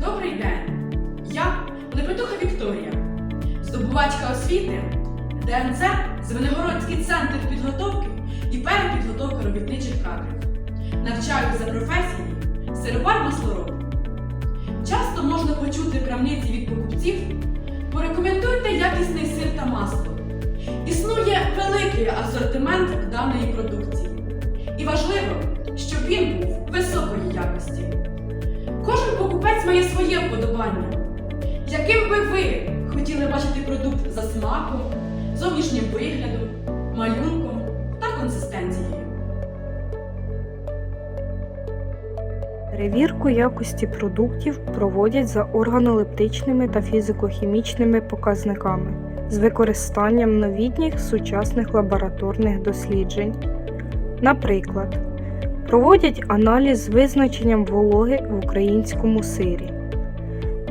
Добрий день! Я Лепетуха Вікторія, здобувачка освіти ДНЦ, Звенигородський центр підготовки і перепідготовки робітничих кадрів. Навчаю за професією сировар маслороб. Часто можна почути крамниці від покупців. Порекомендуйте якісний сир та масло. Існує великий асортимент даної продукції. І важливо, щоб він був високої якості. Покупець має своє вподобання. Яким би ви хотіли бачити продукт за смаком, зовнішнім виглядом, малюнком та консистенцією? Перевірку якості продуктів проводять за органолептичними та фізико-хімічними показниками з використанням новітніх сучасних лабораторних досліджень. Наприклад, проводять аналіз з визначенням вологи в українському сирі.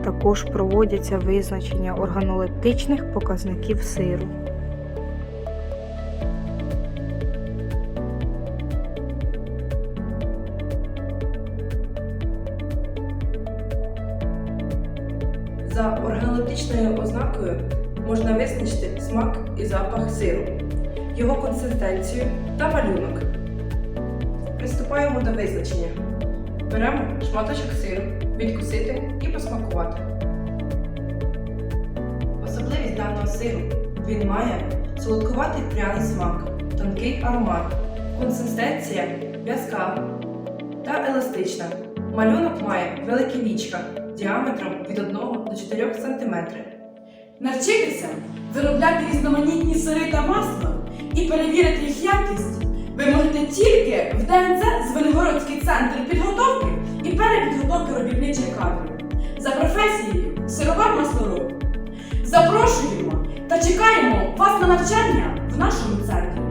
Також проводяться визначення органолептичних показників сиру. За органолептичною ознакою можна визначити смак і запах сиру, його консистенцію та малюнок. Приступаємо до визначення. Беремо шматочок сиру, відкусити і посмакувати. Особливість даного сиру він має солодкуватий пряний смак, тонкий аромат, консистенція в'язка та еластична. Малюнок має велике вічка діаметром від 1 до 4 см. Навчитися виробляти різноманітні сири та масло і перевірити їх якість ви тільки в ДНЦ Звенигородський центр підготовки і перепідготовки робітничих кадрів за професією сировар маслороб. Запрошуємо та чекаємо вас на навчання в нашому центрі.